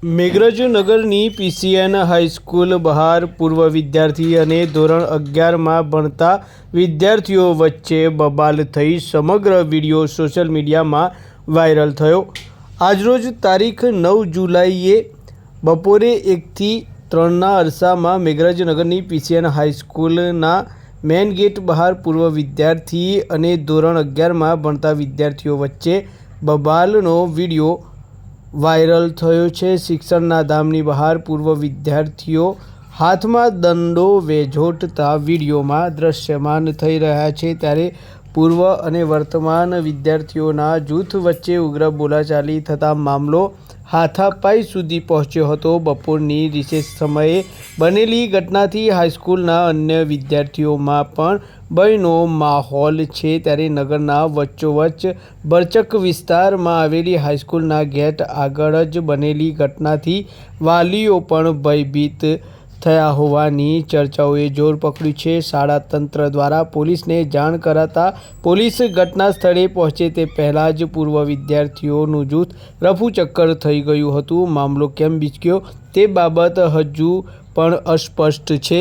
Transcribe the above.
મેઘરજનગરની PCN high school બહાર પૂર્વ વિદ્યાર્થી અને ધોરણ અગિયારમાં ભણતા વિદ્યાર્થીઓ વચ્ચે બબાલ થઈ સમગ્ર વીડિયો સોશિયલ મીડિયામાં વાયરલ થયો. આજરોજ તારીખ નવ જુલાઈએ બપોરે એકથી ત્રણના અરસામાં મેઘરજનગરની પીસીએન હાઈસ્કૂલના મેઇન ગેટ બહાર પૂર્વ વિદ્યાર્થી અને ધોરણ અગિયારમાં ભણતા વિદ્યાર્થીઓ વચ્ચે બબાલનો વીડિયો વાયરલ થયો છે. શિક્ષણના ધામની બહાર પૂર્વ વિદ્યાર્થીઓ હાથમાં દંડો વેઝોટતા વિડીયોમાં દ્રશ્યમાન થઈ રહ્યા છે. ત્યારે પૂર્વ અને વર્તમાન વિદ્યાર્થીઓના જૂથ વચ્ચે ઉગ્ર બોલાચાલી થતા મામલો હાથાપાઈ સુધી પહોંચ્યો હતો. બપોરની રિસેસ સમયે બનેલી ઘટનાથી હાઈસ્કૂલના અન્ય વિદ્યાર્થીઓમાં પણ ભયનો માહોલ છે ત્યારે નગરના વચ્ચોવચ્ચ બરચક વિસ્તારમાં આવેલી હાઈસ્કૂલના ગેટ આગળ જ બનેલી ઘટનાથી વાલીઓ પણ ભયભીત થયા હોવાની ચર્ચાઓએ જોર પકડ્યું છે. શાળા તંત્ર દ્વારા પોલીસને જાણ કરાતા પોલીસ ઘટના સ્થળે પહોંચે તે પહેલાં જ પૂર્વ વિદ્યાર્થીઓનું જૂથ રફુચક્કર થઈ ગયું હતું. મામલો કેમ બીચક્યો તે બાબત હજુ પણ અસ્પષ્ટ છે.